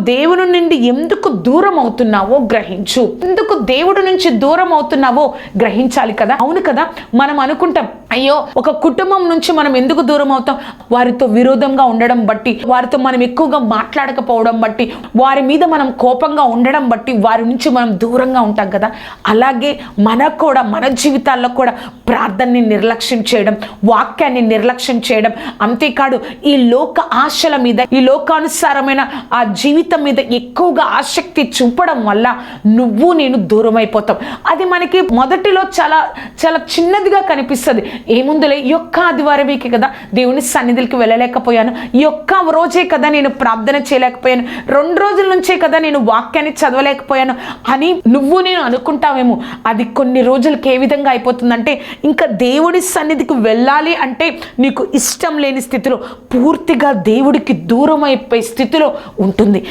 దేవుని నుండి ఎందుకు దూరం అవుతున్నావో గ్రహించు. ఎందుకు దేవుడి నుంచి దూరం అవుతున్నావో గ్రహించాలి కదా? అవును కదా? మనం అనుకుంటాం అయ్యో ఒక కుటుంబం నుంచి మనం ఎందుకు దూరం అవుతాం? వారితో విరోధంగా ఉండడం బట్టి వారితో మనం ఎక్కువగా మాట్లాడకపోవడం బట్టి వారి మీద మనం కోపంగా ఉండడం బట్టి వారి నుంచి మనం దూరంగా ఉంటాం కదా? అలాగే మనకు కూడా మన జీవితాల్లో కూడా ప్రార్థనని నిర్లక్ష్యం చేయడం వాక్యాన్ని నిర్లక్ష్యం చేయడం అంతేకాదు ఈ లోక ఆశల మీద ఈ లోకానుసారమైన ఆ జీవితం మీద ఎక్కువగా ఆసక్తి చూపడం వల్ల నువ్వు నేను దూరం అయిపోతాం అది మనకి మొదటిలో చాలా చాలా చిన్నదిగా కనిపిస్తుంది. ఏముందులే ఈ యొక్క ఆదివారమేకి కదా దేవుని సన్నిధికి వెళ్ళలేకపోయాను. ఈ యొక్క రోజే కదా నేను ప్రార్థన చేయలేకపోయాను. రెండు రోజుల నుంచే కదా నేను వాక్యాన్ని చదవలేకపోయాను. అని నువ్వు నేను అనుకుంటావేమో. అది కొన్ని రోజులకి ఏ విధంగా అయిపోతుందంటే ఇంకా దేవుడి సన్నిధికి వెళ్ళాలి అంటే నీకు ఇష్టం లేని స్థితిలో పూర్తిగా దేవుడికి దూరం అయిపోయే స్థితిలో ఉంటుంది.